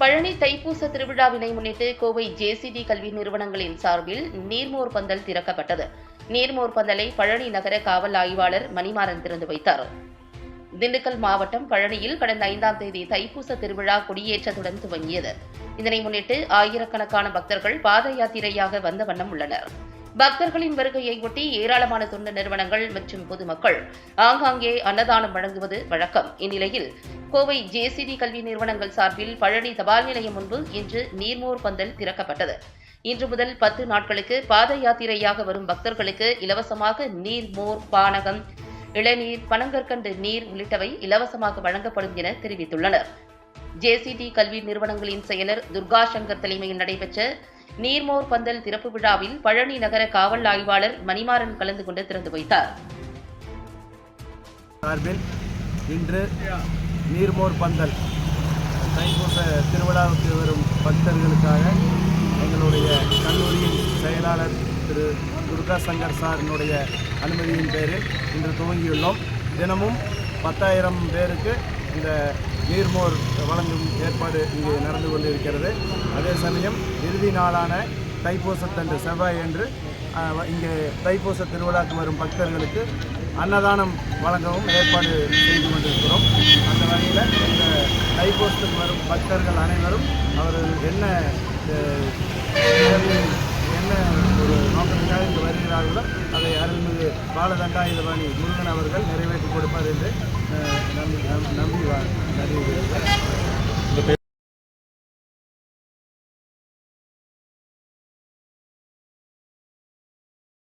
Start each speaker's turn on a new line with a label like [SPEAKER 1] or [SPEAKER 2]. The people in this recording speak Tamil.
[SPEAKER 1] பழனி தைப்பூச திருவிழாவினை முன்னிட்டு கோவை ஜேசிடி கல்வி நிறுவனங்களின் சார்பில் நீர்மோர் பந்தல் திறக்கப்பட்டது. நீர்மோர் பந்தலை பழனி நகர காவல் ஆய்வாளர் மணிமாறன் திறந்து வைத்தார். திண்டுக்கல் மாவட்டம் பழனியில் கடந்த ஐந்தாம் தேதி தைப்பூச திருவிழா கொடியேற்றத்துடன் துவங்கியது. இதனை முன்னிட்டு ஆயிரக்கணக்கான பக்தர்கள் பாத யாத்திரையாக வந்த வண்ணம் உள்ளனர். பக்தர்களின் வருகையை ஒட்டி ஏராளமான தொண்டு நிறுவனங்கள் மற்றும் பொதுமக்கள் ஆங்காங்கே அன்னதானம் வழங்குவது வழக்கம். இந்நிலையில் கோவை ஜேசிடி கல்வி நிறுவனங்கள் சார்பில் பழனி தபால் நிலையம் முன்பு இன்று நீர்மோர் பந்தல் திறக்கப்பட்டது. இன்று முதல் பத்து நாட்களுக்கு பாத யாத்திரையாக வரும் பக்தர்களுக்கு இலவசமாக நீர் மோர் பானகம் இளநீர் பனங்கற்கண்டு நீர் உள்ளிட்டவை இலவசமாக வழங்கப்படும் என தெரிவித்துள்ளனர். ஜேசிடி கல்வி நிறுவனங்களின் செயலர் துர்கா சங்கர் தலைமையில் நடைபெற்ற நீர்மோர் பந்தல் திறப்பு விழாவில் பழனி நகர காவல் ஆய்வாளர் மணிமாறன் கலந்து கொண்டு திறந்து வைத்தார்.
[SPEAKER 2] சார்பில் இன்று நீர்மோர் பந்தல் தைப்பூச திருவிழாவுக்கு வரும் பக்தர்களுக்காக எங்களுடைய கல்லூரியின் செயலாளர் திரு துர்கா சங்கர் சாரினுடைய அனுமதியின் பேரில் இன்று துவங்கியுள்ளோம். தினமும் பத்தாயிரம் பேருக்கு இந்த நீர்மோர் வழங்கும் ஏற்பாடு இங்கே நடந்து கொண்டிருக்கிறது. அதே சமயம் இறுதி நாளான தைப்பூசத்தன்று செவ்வாய் என்று இங்கே தைப்பூச திருவிழாக்கு வரும் பக்தர்களுக்கு அன்னதானம் வழங்கவும் ஏற்பாடு செய்து கொண்டிருக்கிறோம். அந்த வகையில் இந்த தைப்பூசத்துக்கு வரும் பக்தர்கள் அனைவரும் அவர்கள் என்ன என்ன ஒரு நோக்கத்துக்காக இங்கு வருகிறார்களோ அதை அருள்மிகு பாலதண்டாயுதபாணி முருகன் அவர்கள் நிறைவேற்றி கொடுப்பார் என்று લાંબી વાર કરી